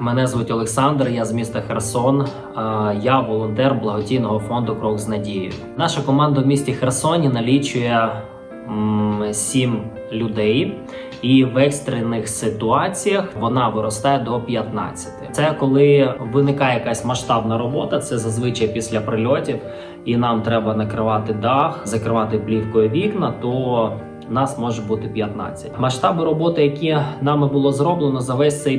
Мене звуть Олександр, я з міста Херсон. Я волонтер благодійного фонду Крок з надією. Наша команда в місті Херсоні налічує сім людей, і в екстрених ситуаціях вона виростає до 15. Це коли виникає якась масштабна робота, це зазвичай після прильотів, і нам треба накривати дах, закривати плівкою вікна. То нас може бути 15. Масштаби роботи, які нами було зроблено за весь цей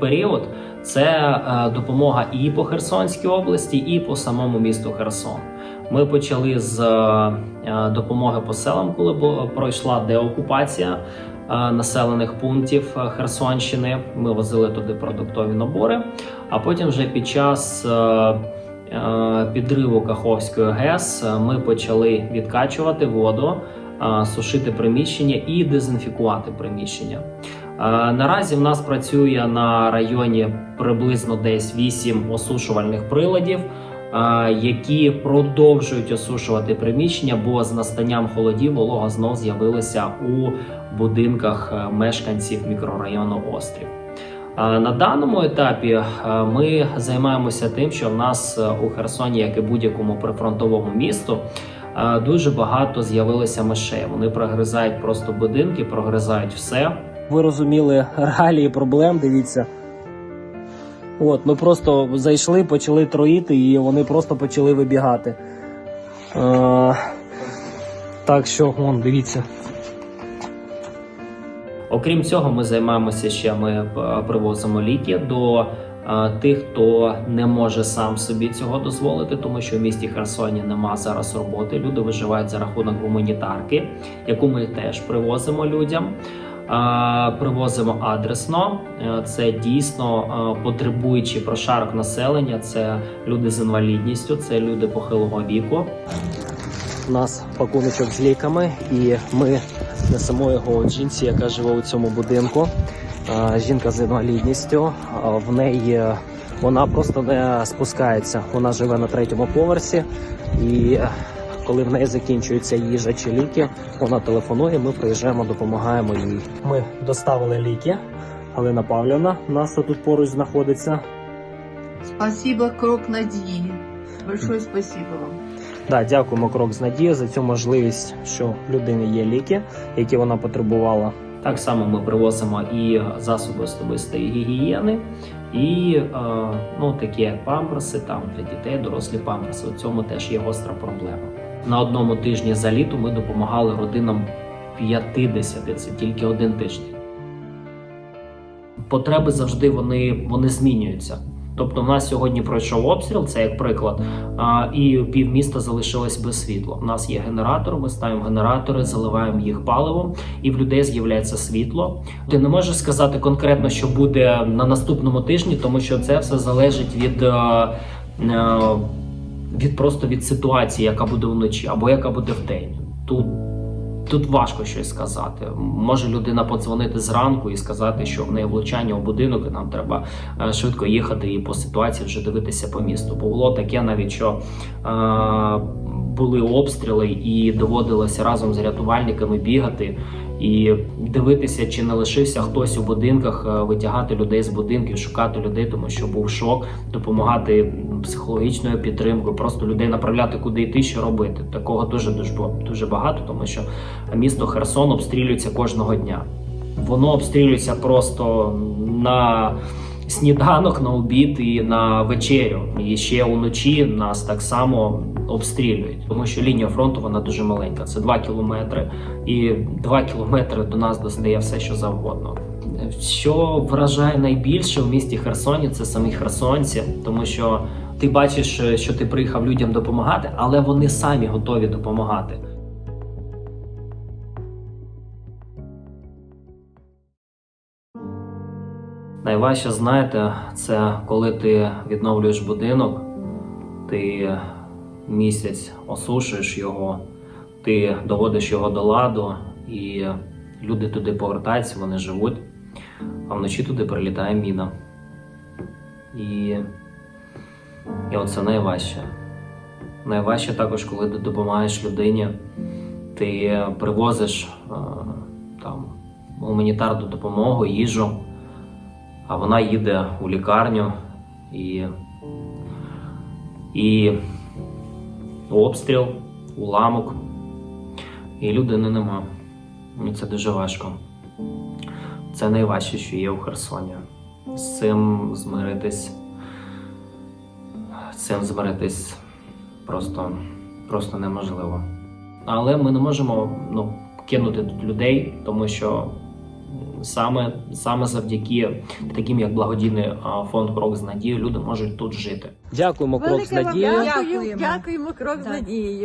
період, це е, допомога і по Херсонській області, і по самому місту Херсон. Ми почали з е, допомоги по селам, коли пройшла деокупація е, населених пунктів е, Херсонщини. Ми возили туди продуктові набори. А потім, вже під час е, е, підриву Каховської ГЕС, е, ми почали відкачувати воду, е, сушити приміщення і дезінфікувати приміщення. Наразі в нас працює на районі приблизно десь 8 осушувальних приладів, які продовжують осушувати приміщення, бо з настанням холодів волога знов з'явилася у будинках е, мешканців мікрорайону Острів. На даному етапі е, ми займаємося тим, що в нас е, у Херсоні, як і будь-якому прифронтовому місту, дуже багато з'явилося мишей. Вони прогризають просто будинки, прогризають все. Ви розуміли реалії проблем. Дивіться. От, ми просто зайшли, почали троїти, і вони просто почали вибігати. Е, так що, вон, дивіться. Окрім цього, ми займаємося ще. Ми е, привозимо ліки до е, тих, хто не може сам собі цього дозволити, тому що в місті Херсоні нема зараз роботи. Люди виживають за рахунок гуманітарки, яку ми теж привозимо людям. Привозимо адресно. Е, Це дійсно е, потребуючий прошарок населення. Це люди з інвалідністю, це люди похилого віку. У нас пакуночок з ліками, і ми несемо його жінці, яка живе у цьому будинку. Е, Жінка з інвалідністю. В неї е, вона просто не спускається. Вона живе на третьому поверсі, і е, коли в неї закінчується їжа чи ліки, вона телефонує. Ми приїжджаємо, допомагаємо їй. Ми доставили ліки. Галина Павлівна у нас тут поруч знаходиться. Спасибо, Крок Надії. Большое спасибо вам. Да, дякуємо крок з надією за цю можливість, що в людини є ліки, які вона потребувала. Так само ми привозимо і засоби особистої гігієни, і е, ну такі як памперси, там для дітей, дорослі памперси. У цьому теж є гостра проблема. На одному тижні за літо ми допомагали родинам 50, це тільки один тиждень. Потреби завжди вони, вони змінюються. Тобто, в нас сьогодні пройшов обстріл, це як приклад, і півміста залишилось без світла. У нас є генератор, ми ставимо генератори, заливаємо їх паливом, і в людей з'являється світло. Ти не можеш сказати конкретно, що буде на наступному тижні, тому що це все залежить від. е, е, Від просто від ситуації, яка буде вночі, або яка буде вдень. Тут Тут важко щось сказати. Може людина подзвонити зранку і сказати, що в неї влучання у будинок, і нам треба е, швидко їхати і по ситуації вже дивитися по місту. Було таке навіть, що е, були обстріли, і доводилося разом з рятувальниками бігати і дивитися, чи не лишився хтось у будинках, е, витягати людей з будинків, шукати людей, тому що був шок, допомагати психологічною підтримкою, просто людей направляти, куди йти, що робити. Такого дуже дуже дуже багато, тому що місто Херсон обстрілюється кожного дня. Воно обстрілюється просто на сніданок, на обід і на вечерю. І ще уночі нас так само обстрілюють, тому що лінія фронту вона дуже маленька. Це 2 кілометри, і 2 кілометри до нас достає все, що завгодно. Що вражає найбільше в місті Херсоні, це самі херсонці, тому що ти бачиш, що ти приїхав людям допомагати, але вони самі готові допомагати. Найважче, знаєте, це коли ти відновлюєш будинок, ти місяць осушуєш його, ти доводиш його до ладу, і люди туди повертаються, вони живуть, а вночі туди прилітає міна. І, і оце найважче. Найважче також, коли ти допомагаєш людині, ти привозиш е, там гуманітарну допомогу, їжу. А вона їде у лікарню і, і обстріл, уламок, і людини нема. І це дуже важко. Це найважче, що є у Херсоні. З цим змиритись. З цим змиритись просто, просто неможливо. Але ми не можемо ну, кинути тут людей, тому що саме, саме завдяки таким, як благодійний фонд Крок з надією, люди можуть тут жити. Дякуємо, крок з надією. Дякуємо. Дякуємо крок з надією.